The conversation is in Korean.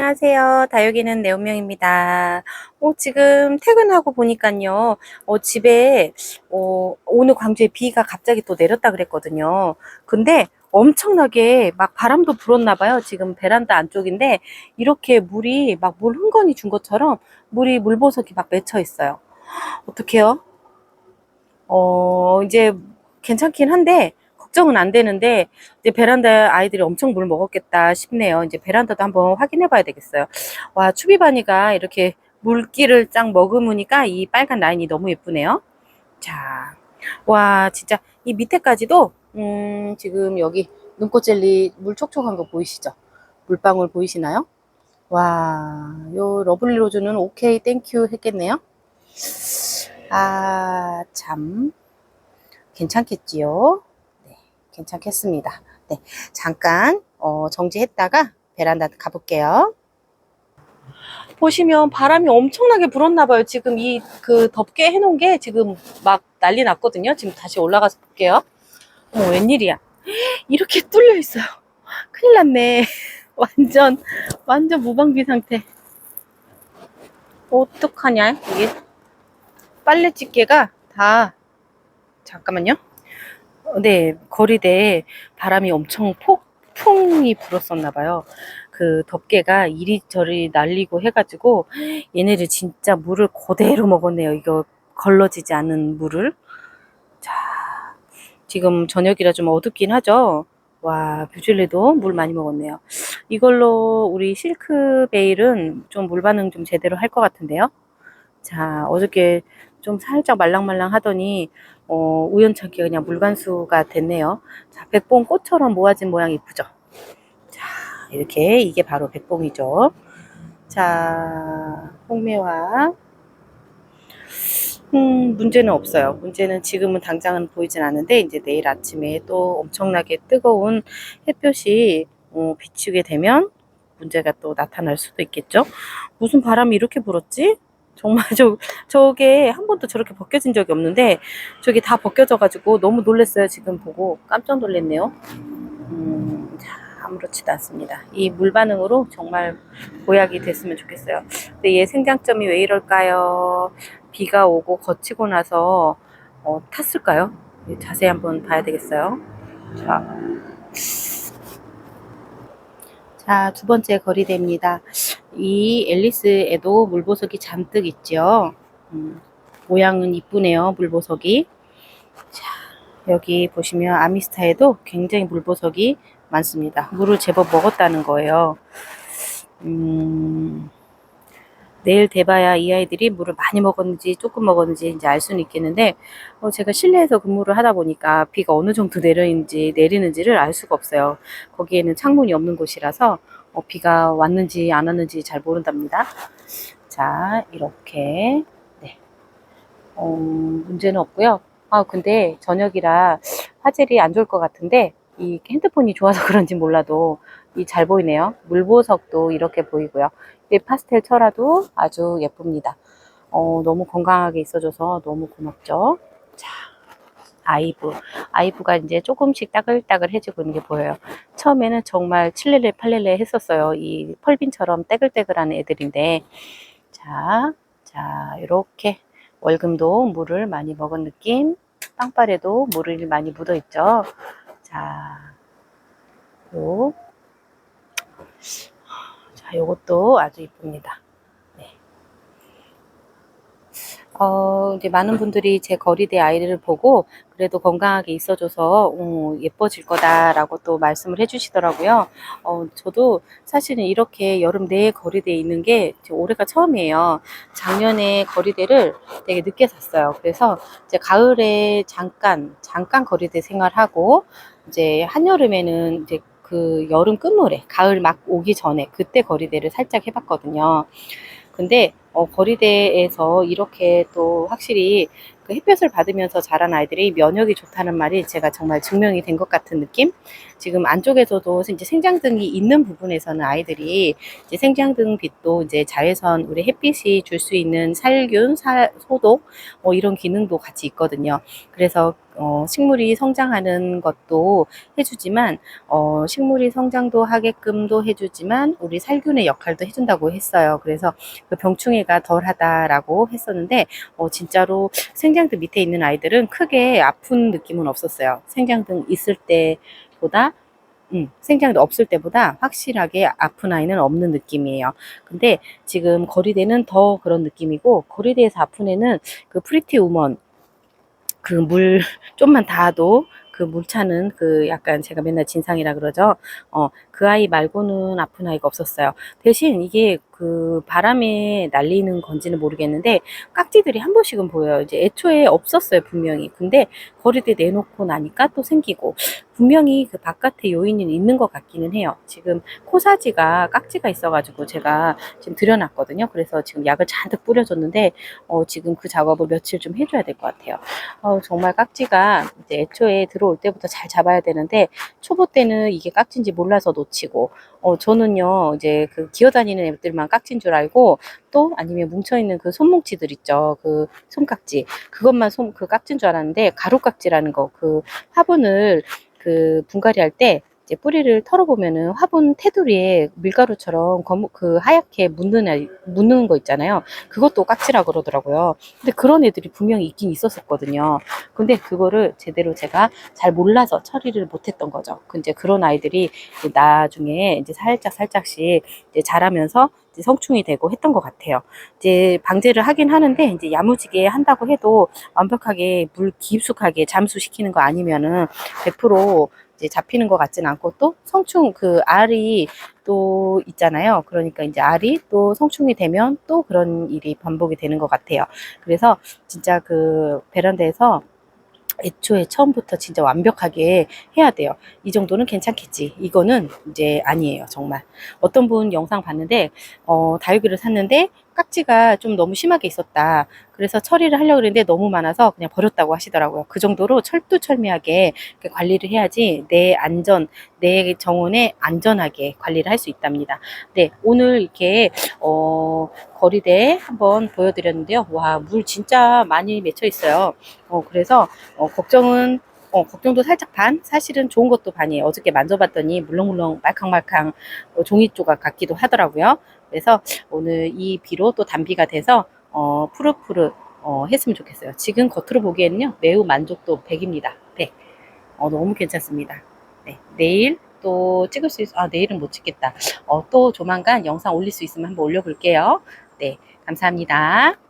안녕하세요. 다육이는 내운명입니다. 어, 지금 퇴근하고 보니까요, 어, 집에, 어, 오늘 광주에 비가 갑자기 또 내렸다 그랬거든요. 근데 엄청나게 막 바람도 불었나 봐요. 지금 베란다 안쪽인데, 이렇게 물이 막 물 흥건히 준 것처럼 물이 물보석이 막 맺혀 있어요. 어떡해요? 어, 이제 괜찮긴 한데, 걱정은 안 되는데, 이제 베란다 아이들이 엄청 물 먹었겠다 싶네요. 이제 베란다도 한번 확인해 봐야 되겠어요. 와, 추비바니가 이렇게 물기를 쫙 머금으니까 이 빨간 라인이 너무 예쁘네요. 자, 와, 진짜 이 밑에까지도, 음, 지금 여기 눈꽃 젤리 물 촉촉한 거 보이시죠? 물방울 보이시나요? 와, 요 러블리 로즈는 오케이, 땡큐 했겠네요. 아, 참. 괜찮겠지요? 네, 괜찮겠습니다. 네, 잠깐, 어, 정지했다가 베란다 가볼게요. 보시면 바람이 엄청나게 불었나 봐요. 지금 이그 덮개 해놓은 게 지금 막 난리 났거든요. 지금 다시 올라가서 볼게요. 어, 웬일이야. 이렇게 뚫려 있어요. 큰일 났네. 완전, 완전 무방비 상태. 어떡하냐, 이게. 빨래 집게가 다, 잠깐만요. 어, 네, 거리대에 바람이 엄청 폭풍이 불었었나 봐요. 그 덮개가 이리저리 날리고 해가지고 얘네들 진짜 물을 그대로 먹었네요. 이거 걸러지지 않은 물을. 자, 지금 저녁이라 좀 어둡긴 하죠. 와, 뷰즐리도 물 많이 먹었네요. 이걸로 우리 실크 베일은 좀 물 반응 좀 제대로 할 것 같은데요. 자, 어저께 좀 살짝 말랑말랑 하더니 어, 우연찮게 그냥 물관수가 됐네요. 자, 백봉 꽃처럼 모아진 모양 이쁘죠? 자, 이렇게 이게 바로 백봉이죠. 자, 홍매화. 음, 문제는 없어요. 문제는 지금은 당장은 보이진 않는데 이제 내일 아침에 또 엄청나게 뜨거운 햇볕이 어, 비추게 되면 문제가 또 나타날 수도 있겠죠. 무슨 바람이 이렇게 불었지? 정말 저 저게 한 번도 저렇게 벗겨진 적이 없는데 저게 다 벗겨져가지고 너무 놀랐어요. 지금 보고 깜짝 놀랐네요. 음, 자, 아무렇지도 않습니다. 이 물 반응으로 정말 보약이 됐으면 좋겠어요. 근데 얘 생장점이 왜 이럴까요? 비가 오고 거치고 나서 어, 탔을까요? 자세히 한번 봐야 되겠어요. 자, 자, 두 번째 거리대입니다. 이 앨리스에도 물보석이 잔뜩 있죠. 음, 모양은 이쁘네요, 물보석이. 자, 여기 보시면 아미스타에도 굉장히 물보석이 많습니다. 물을 제법 먹었다는 거예요. 음, 내일 돼봐야 이 아이들이 물을 많이 먹었는지 조금 먹었는지 이제 알 수는 있겠는데 어, 제가 실내에서 근무를 하다 보니까 비가 어느 정도 내리는지 내리는지를 알 수가 없어요. 거기에는 창문이 없는 곳이라서 어, 비가 왔는지 안 왔는지 잘 모른답니다. 자 이렇게 네. 어, 문제는 없고요. 아 근데 저녁이라 화질이 안 좋을 것 같은데 이 핸드폰이 좋아서 그런지 몰라도 이 잘 보이네요. 물보석도 이렇게 보이고요. 이 파스텔 철화도 아주 예쁩니다. 어, 너무 건강하게 있어줘서 너무 고맙죠. 자, 아이브. 아이브가 이제 조금씩 따글따글해지고 있는 게 보여요. 처음에는 정말 칠렐레 팔렐레 했었어요. 이 펄빈처럼 떼글떼글한 애들인데. 자, 자, 이렇게 월금도 물을 많이 먹은 느낌. 빵발에도 물을 많이 묻어 있죠. 자, 요. 자, 요것도 아주 이쁩니다. 네. 어, 이제 많은 분들이 제 거리대 아이를 보고 그래도 건강하게 있어줘서 어, 예뻐질 거다라고 또 말씀을 해주시더라고요. 어, 저도 사실은 이렇게 여름 내에 거리대에 있는 게 올해가 처음이에요. 작년에 거리대를 되게 늦게 샀어요. 그래서 이제 가을에 잠깐 잠깐 거리대 생활하고 이제 한여름에는 이제 그 여름 끝물에 가을 막 오기 전에 그때 거리대를 살짝 해봤거든요. 근데 어, 거리대에서 이렇게 또 확실히 그 햇볕을 받으면서 자란 아이들이 면역이 좋다는 말이 제가 정말 증명이 된 것 같은 느낌? 지금 안쪽에서도 이제 생장등이 있는 부분에서는 아이들이 이제 생장등 빛도 이제 자외선 우리 햇빛이 줄 수 있는 살균, 사, 소독 뭐 이런 기능도 같이 있거든요. 그래서 어, 식물이 성장하는 것도 해주지만 어, 식물이 성장도 하게끔도 해주지만 우리 살균의 역할도 해준다고 했어요. 그래서 그 병충해가 덜하다라고 했었는데 어, 진짜로 생장등 밑에 있는 아이들은 크게 아픈 느낌은 없었어요. 생장등 있을 때보다 음, 생장도 없을 때보다 확실하게 아픈 아이는 없는 느낌이에요. 근데 지금 거리대는 더 그런 느낌이고 거리대에서 아픈 애는 그 프리티 우먼 그 물 좀만 닿아도 그 물 차는 그 약간 제가 맨날 진상이라 그러죠. 어, 그 아이 말고는 아픈 아이가 없었어요. 대신 이게 그 바람에 날리는 건지는 모르겠는데 깍지들이 한 번씩은 보여요. 이제 애초에 없었어요, 분명히. 근데 거리대 내놓고 나니까 또 생기고 분명히 그 바깥에 요인이 있는 것 같기는 해요. 지금 코사지가 깍지가 있어가지고 제가 지금 들여놨거든요. 그래서 지금 약을 잔뜩 뿌려줬는데 어, 지금 그 작업을 며칠 좀 해줘야 될 것 같아요. 어, 정말 깍지가 이제 애초에 들어올 때부터 잘 잡아야 되는데 초보 때는 이게 깍지인지 몰라서 놓 치고 어, 저는요 이제 그 기어다니는 애들만 깍지인 줄 알고 또 아니면 뭉쳐있는 그 손뭉치들 있죠. 그 손깍지. 그것만 손 그 깍지인 줄 알았는데 가루깍지라는 거 그 화분을 그 분갈이 할 때 이제 뿌리를 털어보면은 화분 테두리에 밀가루처럼 검, 그 하얗게 묻는, 애- 묻는 거 있잖아요. 그것도 깍지라 그러더라고요. 근데 그런 애들이 분명히 있긴 있었었거든요. 근데 그거를 제대로 제가 잘 몰라서 처리를 못했던 거죠. 그 이제 그런 아이들이 이제 나중에 이제 살짝 살짝씩 이제 자라면서 성충이 되고 했던 것 같아요. 이제 방제를 하긴 하는데 이제 야무지게 한다고 해도 완벽하게 물 깊숙하게 잠수시키는 거 아니면은 100% 이제 잡히는 것 같지는 않고 또 성충 그 알이 또 있잖아요. 그러니까 이제 알이 또 성충이 되면 또 그런 일이 반복이 되는 것 같아요. 그래서 진짜 그 베란다에서 애초에 처음부터 진짜 완벽하게 해야 돼요. 이 정도는 괜찮겠지. 이거는 이제 아니에요, 정말. 어떤 분 영상 봤는데, 어, 다육이를 샀는데, 깍지가 좀 너무 심하게 있었다. 그래서 처리를 하려고 그랬는데 너무 많아서 그냥 버렸다고 하시더라고요. 그 정도로 철두철미하게 관리를 해야지 내 안전, 내 정원에 안전하게 관리를 할 수 있답니다. 네, 오늘 이렇게, 어, 거리대 한번 보여드렸는데요. 와, 물 진짜 많이 맺혀 있어요. 어, 그래서, 어, 걱정은 어, 걱정도 살짝 반, 사실은 좋은 것도 반이에요. 어저께 만져봤더니 물렁물렁 말캉말캉 어, 종이 조각 같기도 하더라고요. 그래서 오늘 이 비로 또 단비가 돼서 어, 푸릇푸릇 어, 했으면 좋겠어요. 지금 겉으로 보기에는요, 매우 만족도 100입니다. 100. 어, 너무 괜찮습니다. 네, 내일 또 찍을 수 있, 아, 내일은 못 찍겠다. 어, 또 조만간 영상 올릴 수 있으면 한번 올려볼게요. 네, 감사합니다.